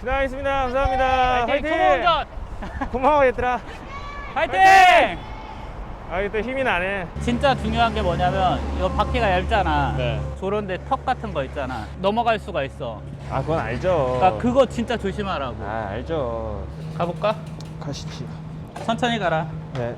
지나가겠습니다. 감사합니다. 화이팅! 초보운전! 고마워 얘들아. 파이팅! 아 이게 또 힘이 나네. 진짜 중요한 게 뭐냐면 이거 바퀴가 얇잖아. 네. 저런데 턱 같은 거 있잖아. 넘어갈 수가 있어. 아 그건 알죠. 그러니까 그거 진짜 조심하라고. 아 알죠. 가볼까? 가시지. 천천히 가라. 네.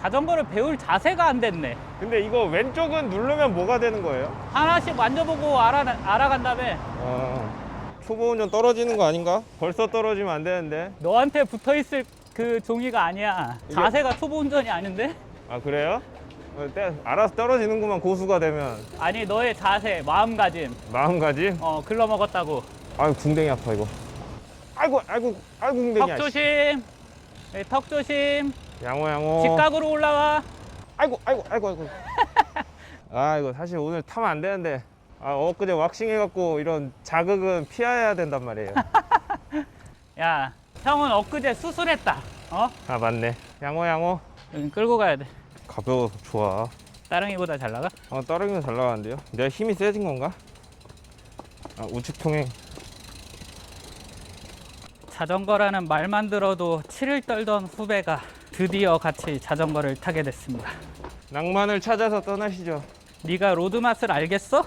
자전거를 배울 자세가 안 됐네. 근데 이거 왼쪽은 누르면 뭐가 되는 거예요? 하나씩 만져보고 알아, 알아간 다음에 어. 초보 운전 떨어지는 거 아닌가? 벌써 떨어지면 안 되는데. 너한테 붙어 있을 그 종이가 아니야. 이게- 자세가 초보 운전이 아닌데? 아 그래요? 어, 때- 알아서 떨어지는구만 고수가 되면 아니 너의 자세, 마음가짐, 마음가짐. 어 글러 먹었다고. 아유 궁뎅이 아파 이거. 아이고 아이고 아이고 궁뎅이. 턱 조심. 네, 턱 조심. 양호 양호. 직각으로 올라와. 아이고 아이고 아이고 아이고. 아 이거 사실 오늘 타면 안 되는데 아 엊그제 왁싱 해갖고 이런 자극은 피해야 된단 말이에요. 야, 형은 엊그제 수술했다. 어? 아 맞네. 양호 양호. 여기 끌고 가야 돼. 가벼워 좋아. 따릉이보다 잘 나가? 어 떨어지면 잘 나가는데요. 내가 힘이 세진 건가? 아 우측 통행. 자전거라는 말만 들어도 치를 떨던 후배가 드디어 같이 자전거를 타게 됐습니다. 낭만을 찾아서 떠나시죠. 네가 로드 맛을 알겠어?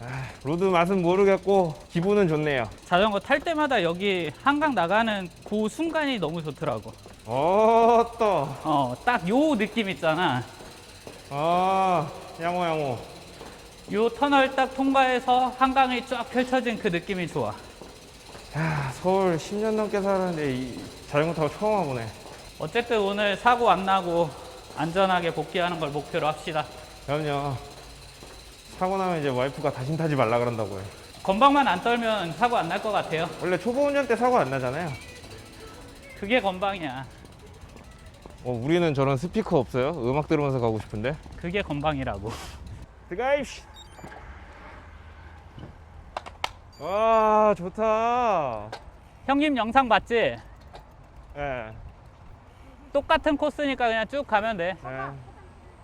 아, 로드 맛은 모르겠고 기분은 좋네요. 자전거 탈 때마다 여기 한강 나가는 그 순간이 너무 좋더라고. 어 또. 어, 딱 요 느낌 있잖아. 아 양호 양호. 요 터널 딱 통과해서 한강이 쫙 펼쳐진 그 느낌이 좋아. 야 서울 10년 넘게 살았는데 이 자전거 타고 처음 와보네. 어쨌든 오늘 사고 안 나고 안전하게 복귀하는 걸 목표로 합시다. 그럼요. 사고 나면 이제 와이프가 다신 타지 말라 그런다고 요. 건방만 안 떨면 사고 안 날 것 같아요. 원래 초보 운전 때 사고 안 나잖아요. 그게 건방이야. 어, 우리는 저런 스피커 없어요? 음악 들으면서 가고 싶은데. 그게 건방이라고. 드가이씨. 와 좋다. 형님 영상 봤지? 예. 똑같은 코스니까 그냥 쭉 가면 돼. 예.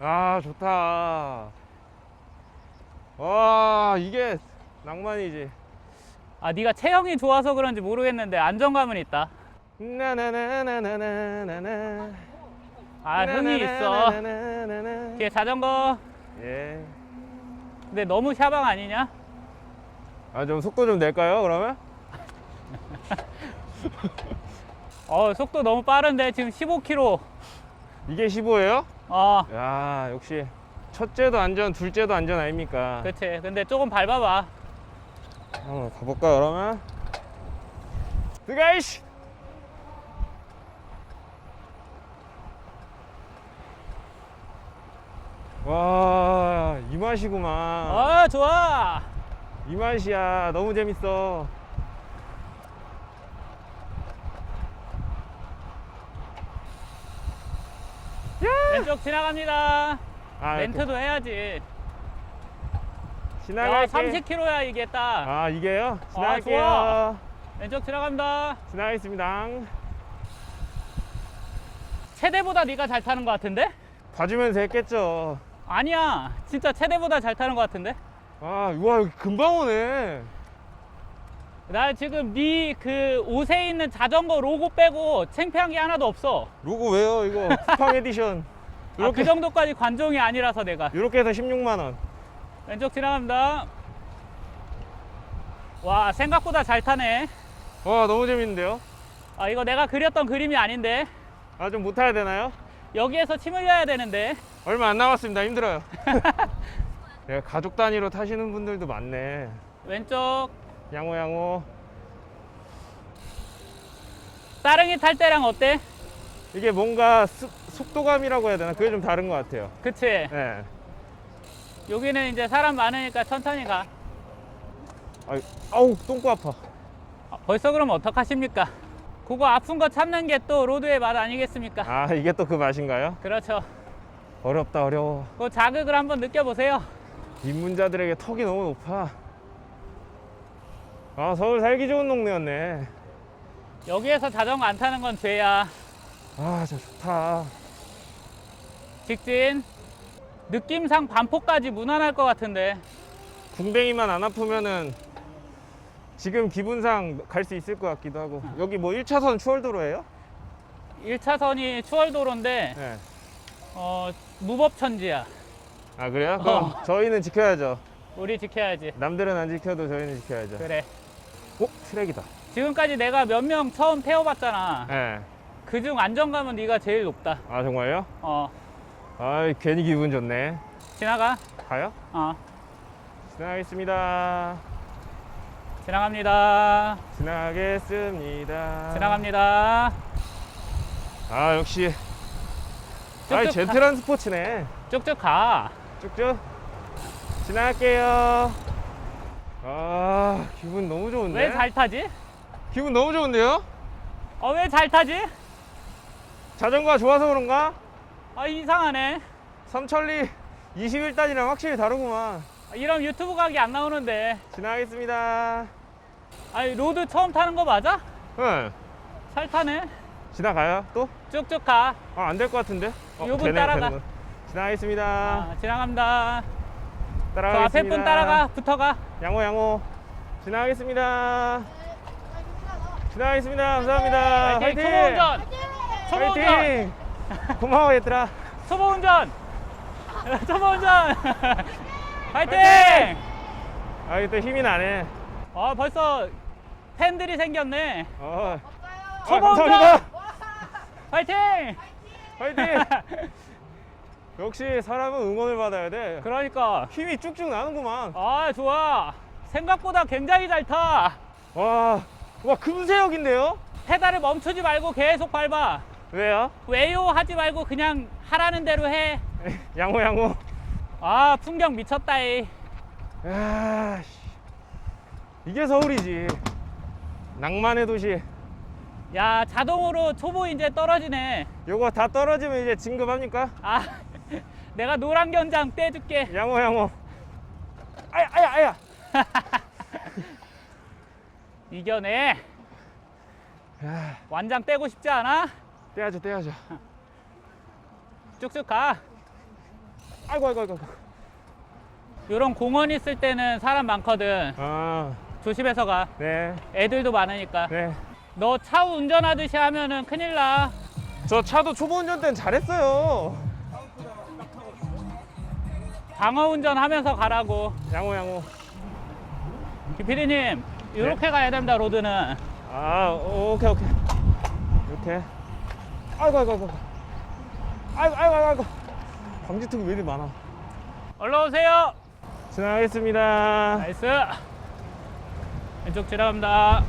아 좋다. 와 이게 낭만이지. 아 네가 체형이 좋아서 그런지 모르겠는데 안정감은 있다. 나나나나나나나 아 흥이 있어. 뒤에 자전거. 예. 근데 너무 샤방 아니냐? 아 좀 속도 좀 낼까요 그러면? 어 속도 너무 빠른데 지금 15km 이게 15예요? 어 야 역시. 첫째도 안전 둘째도 안전 아닙니까? 그치. 근데 조금 밟아봐. 한번 가볼까 그러면? 드가이씨! 와, 이 맛이구만. 아, 좋아. 이 맛이야. 너무 재밌어. 왼쪽 지나갑니다. 아, 멘트도 해야지. 야, 지나갈게. 30km야 이게 딱. 아, 이게요? 아, 지나갈게요. 좋아. 왼쪽 지나갑니다. 지나가겠습니다. 최대보다 네가 잘 타는 것 같은데? 봐주면서 했겠죠. 아니야. 진짜 최대보다 잘 타는 것 같은데? 아, 우와, 여기 금방 오네. 나 지금 네 그 옷에 있는 자전거 로고 빼고 창피한 게 하나도 없어. 로고 왜요? 이거 쿠팡 에디션. 아, 그 정도까지 관종이 아니라서 내가. 이렇게 해서 16만 원. 왼쪽 지나갑니다. 와, 생각보다 잘 타네. 와, 너무 재밌는데요? 아, 이거 내가 그렸던 그림이 아닌데. 아, 좀 못 타야 되나요? 여기에서 침 흘려야 되는데. 얼마 안 남았습니다. 힘들어요. 내가 가족 단위로 타시는 분들도 많네. 왼쪽. 양호, 양호. 따릉이 탈 때랑 어때? 이게 뭔가 스- 속도감이라고 해야 되나? 그게 좀 다른 것 같아요. 그치? 네. 여기는 이제 사람 많으니까 천천히 가. 아유, 아우, 똥꼬 아파. 아, 벌써 그럼 어떡하십니까? 그거 아픈 거 참는 게 또 로드의 맛 아니겠습니까? 아, 이게 또 그 맛인가요? 그렇죠. 어렵다, 어려워. 그 자극을 한번 느껴보세요. 입문자들에게 턱이 너무 높아. 아, 서울 살기 좋은 동네였네. 여기에서 자전거 안 타는 건 죄야. 아, 진짜 좋다. 직진. 느낌상 반포까지 무난할 것 같은데. 궁뎅이만 안 아프면은 지금 기분상 갈 수 있을 것 같기도 하고 여기 뭐 1차선 추월도로예요? 1차선이 추월도로인데 네. 어, 무법천지야. 아 그래요? 그럼 어. 저희는 지켜야죠. 우리 지켜야지. 남들은 안 지켜도 저희는 지켜야죠. 그래. 오 트랙이다. 지금까지 내가 몇 명 처음 태워봤잖아. 네. 그중 안정감은 네가 제일 높다. 아 정말요? 어, 아 괜히 기분 좋네. 지나가. 가요? 어, 지나가겠습니다. 지나갑니다. 지나가겠습니다. 지나갑니다. 아 역시. 아 쭉쭉 제트란 스포츠네. 쭉쭉 가. 쭉쭉 지나갈게요. 아 기분 너무 좋은데. 왜 잘 타지? 기분 너무 좋은데요? 어, 왜 잘 타지? 자전거가 좋아서 그런가? 아, 이상하네. 삼천리 21단이랑 확실히 다르구만. 이런 유튜브 각이 안 나오는데. 지나가겠습니다. 아니, 로드 처음 타는 거 맞아? 응. 잘 타네. 지나가요? 또? 쭉쭉 가. 아, 안 될 것 같은데? 어, 요분 되네, 따라가. 되는군. 지나가겠습니다. 아, 지나갑니다. 저 따라가겠습니다. 앞에 분 따라가. 붙어가. 양호, 양호. 지나가겠습니다. 지나가겠습니다. 감사합니다. 파이팅! 화이팅! 초보 운전! 초보 운전! 화이팅! 고마워, 얘들아. 초보 운전! 초보 운전! 파이팅! 파이팅! 아, 이게 또 힘이 나네. 아, 벌써 팬들이 생겼네. 어. 초보 아, 운전! 감사합니다. 파이팅! 화이팅! 역시 사람은 응원을 받아야 돼. 그러니까. 힘이 쭉쭉 나는구만. 아, 좋아. 생각보다 굉장히 잘 타. 와, 와 금세역인데요? 페달을 멈추지 말고 계속 밟아. 왜요? 왜요? 하지 말고 그냥 하라는 대로 해. 양호 양호. 아, 풍경 미쳤다, 이. 야, 씨. 이게 서울이지. 낭만의 도시. 야, 자동으로 초보 이제 떨어지네. 요거 다 떨어지면 이제 진급합니까? 아, 내가 노란 견장 떼줄게. 양호 양호. 아야 아야 아야. 이겨내. 야, 완장 떼고 싶지 않아? 떼야죠 떼야죠. 쭉쭉 가. 아이고 아이고 아이고. 이런 공원 있을 때는 사람 많거든. 아, 조심해서 가. 네, 애들도 많으니까. 네. 너 차 운전하듯이 하면은 큰일 나. 저 차도 초보 운전 때는 잘했어요. 방어 운전하면서 가라고. 양호 양호. 기피디님, 이렇게 가야 된다 로드는. 아, 오, 오케이 오케이. 이렇게. 아이고 아이고 아이고. 아이고 아이고 아이고. 아이고. 방지턱이 왜 이리 많아? 올라 오세요. 지나가겠습니다. 나이스. 왼쪽 지나갑니다.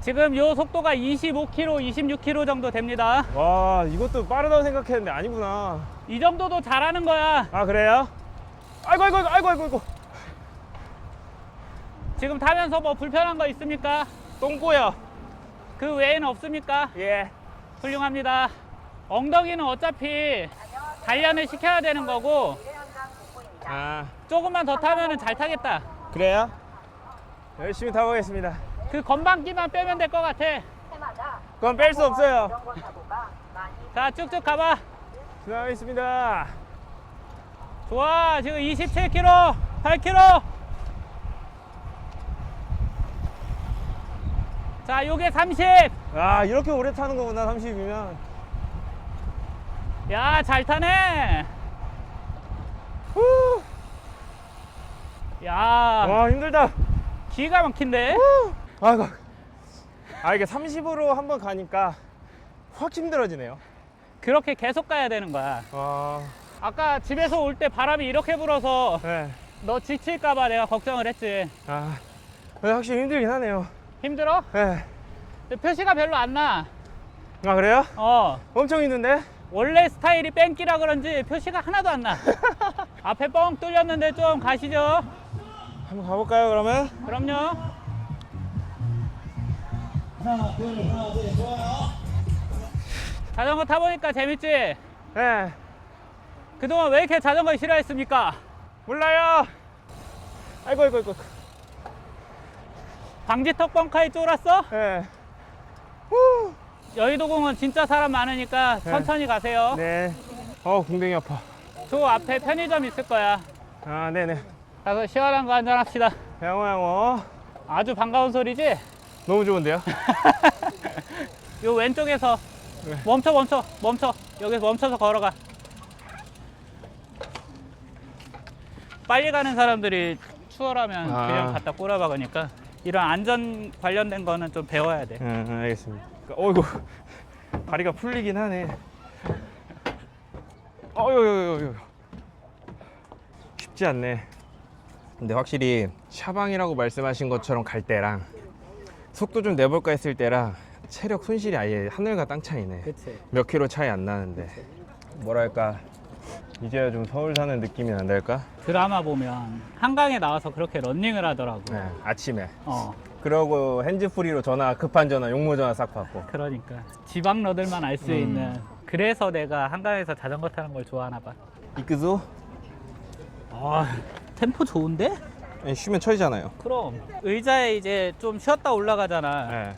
지금 요 속도가 25km, 26km 정도 됩니다. 와, 이것도 빠르다고 생각했는데 아니구나. 이 정도도 잘하는 거야. 아, 그래요? 아이고 아이고 아이고 아이고 아이고. 지금 타면서 뭐 불편한 거 있습니까? 똥꼬야. 그 외에는 없습니까? 예. 훌륭합니다. 엉덩이는 어차피 단련을 시켜야 되는 거고 아, 조금만 더 타면은 잘 타겠다. 그래요? 열심히 타보겠습니다. 그 건방기만 빼면 될 것 같아. 그건 뺄 수 없어요. 자, 쭉쭉 가봐. 지나가겠습니다. 좋아. 지금 27km, 8km. 자, 요게 30. 아, 이렇게 오래 타는 거구나, 30이면. 야, 잘 타네. 후. 야, 와, 힘들다. 기가 막힌데. 아이고. 아, 이게 30으로 한번 가니까 확 힘들어지네요. 그렇게 계속 가야 되는 거야. 와, 아까 집에서 올 때 바람이 이렇게 불어서 네. 너 지칠까봐 내가 걱정을 했지. 아, 근데 확실히 힘들긴 하네요. 힘들어? 네. 근데 표시가 별로 안 나. 아, 그래요? 어. 엄청 힘든데? 원래 스타일이 뺑기라 그런지 표시가 하나도 안 나. 앞에 뻥 뚫렸는데 좀 가시죠. 한번 가볼까요, 그러면? 그럼요. 자전거 타보니까 재밌지? 네. 그동안 왜 이렇게 자전거 싫어했습니까? 몰라요. 아이고, 아이고, 아이고. 방지턱 벙카에 쫄았어? 네. 후. 여의도공원 진짜 사람 많으니까 천천히 가세요. 네. 어, 궁뎅이 아파. 저 앞에 편의점 있을 거야. 아, 네네. 가서 시원한 거 한잔 합시다. 양호 양호. 아주 반가운 소리지? 너무 좋은데요? 요 왼쪽에서 네. 멈춰 멈춰 멈춰 여기서 멈춰서 걸어가 빨리 가는 사람들이 추월하면 아. 그냥 갖다 꼬라박으니까 이런 안전 관련된 거는 좀 배워야 돼 응, 응, 알겠습니다. 어이구, 다리가 풀리긴 하네. 어유유유유. 쉽지 않네. 근데 확실히 샤방이라고 말씀하신 것처럼 갈 때랑 속도 좀 내볼까 했을 때랑 체력 손실이 아예 하늘과 땅 차이네. 그치 몇 킬로 차이 안 나는데 뭐랄까 이제야 좀 서울 사는 느낌이 난달까? 드라마 보면 한강에 나와서 그렇게 런닝을 하더라고 네, 아침에. 어 그러고 핸즈프리로 전화 급한 전화 용모 전화 싹 받고. 그러니까 지방 러들만 알 수 음. 있는 그래서 내가 한강에서 자전거 타는 걸 좋아하나 봐 이끄소? 아, 템포 좋은데? 예, 쉬면 처지잖아요. 그럼 의자에 이제 좀 쉬었다 올라가잖아 네.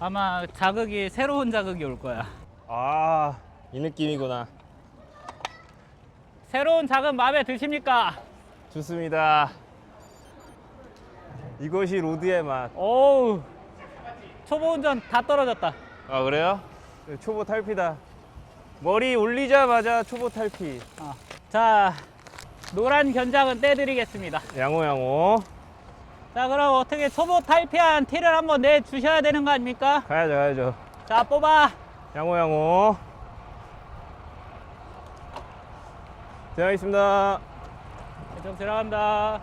아마 자극이 새로운 자극이 올 거야. 아, 이 느낌이구나. 새로운 자극 마음에 드십니까? 좋습니다. 이것이 로드의 맛. 오우 초보 운전 다 떨어졌다. 아, 그래요? 네, 초보 탈피다. 머리 올리자마자 초보 탈피. 어. 자 노란 견장은 떼드리겠습니다. 양호, 양호. 자 그럼 어떻게 초보 탈피한 티를 한번 내 주셔야 되는 거 아닙니까? 가야죠, 가야죠. 자 뽑아. 양호, 양호. 들어가겠습니다. 좀 들어간다.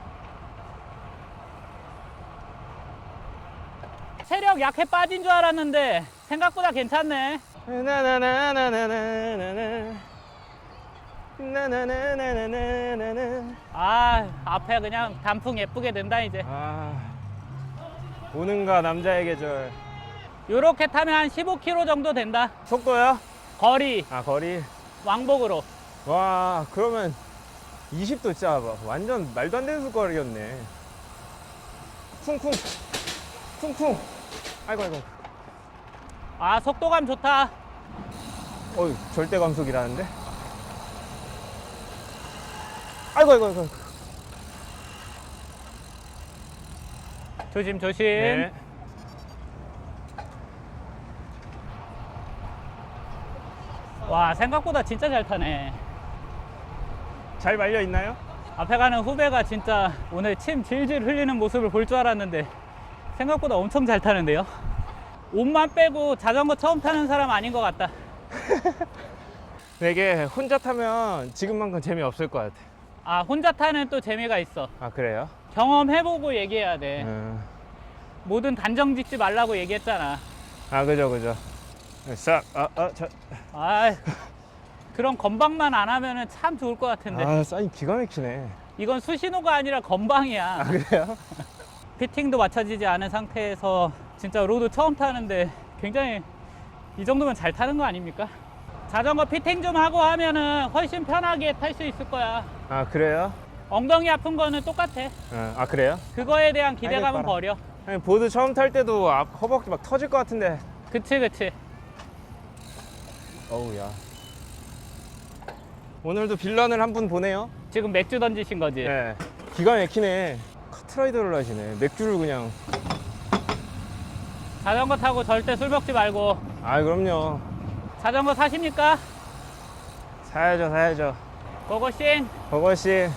체력 약해 빠진 줄 알았는데 생각보다 괜찮네. 나나나나나나나나. 나나나나나나나. 아 앞에 그냥 단풍 예쁘게 된다 이제. 아, 오는가 남자의 계절. 요렇게 타면 한 15km 정도 된다. 속도야? 거리 아 거리. 왕복으로. 와 그러면 20도 진짜 막 완전 말도 안 되는 거리였네. 쿵쿵 쿵쿵. 아이고 아이고. 아 속도감 좋다. 어이 절대 감속이라는데. 아이고 아이고 아이고. 조심 조심. 네. 와 생각보다 진짜 잘 타네. 잘 말려 있나요? 앞에 가는 후배가 진짜 오늘 침 질질 흘리는 모습을 볼 줄 알았는데 생각보다 엄청 잘 타는데요. 옷만 빼고 자전거 처음 타는 사람 아닌 것 같다. 되게 혼자 타면 지금만큼 재미 없을 것 같아. 아 혼자 타는 또 재미가 있어. 아 그래요? 경험해보고 얘기해야 돼. 음. 뭐든 단정 짓지 말라고 얘기했잖아. 아 그죠 그죠. 싹. 아 아 저 아 그런 건방만 안 하면은 참 좋을 것 같은데. 아 사인 기가 막히네. 이건 수신호가 아니라 건방이야. 아 그래요? 피팅도 맞춰지지 않은 상태에서 진짜 로드 처음 타는데 굉장히 이 정도면 잘 타는 거 아닙니까? 자전거 피팅 좀 하고 하면은 훨씬 편하게 탈 수 있을 거야. 아 그래요? 엉덩이 아픈 거는 똑같아. 어, 아 그래요? 그거에 대한 기대감은. 버려. 아니, 보드 처음 탈 때도 앞 허벅지 막 터질 것 같은데. 그치 그치. 어우야. 오늘도 빌런을 한 분 보네요. 지금 맥주 던지신 거지. 네. 기가 막히네. 카트라이더를 하시네. 맥주를 그냥. 자전거 타고 절대 술 먹지 말고 아 그럼요. 자전거 사십니까? 사야죠 사야죠. 고고싱. 버거씨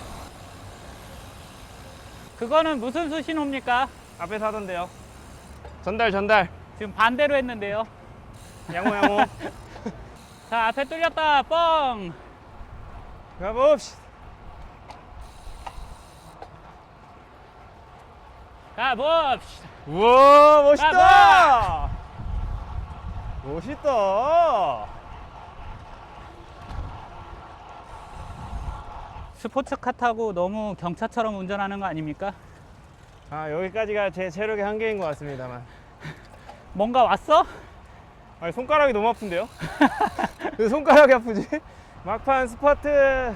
그거는 무슨 수신호입니까? 앞에 사던데요. 전달 전달. 지금 반대로 했는데요. 양호 양호. 자 앞에 뚫렸다. 뻥. 가봅시다. 가봅시다. 우와 멋있다. 멋있다. 스포츠카 타고 너무 경차처럼 운전하는 거 아닙니까? 아 여기까지가 제 체력의 한계인 것 같습니다만. 뭔가 왔어? 아니 손가락이 너무 아픈데요? 왜 손가락이 아프지? 막판 스파트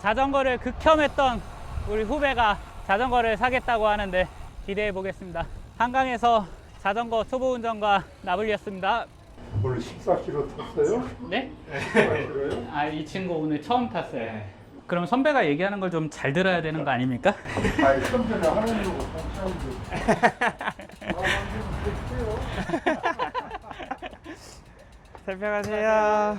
자전거를 극혐했던 우리 후배가 자전거를 사겠다고 하는데 기대해 보겠습니다. 한강에서 자전거 초보 운전과 나블리였습니다. 오늘 14km 탔어요? 네? 14km요? 아, 이 친구 오늘 처음 탔어요. 그럼 선배가 얘기하는 걸 좀 잘 들어야 되는 거 아닙니까? 아이 선배는 하나님으로 공짜인데 살펴가세요.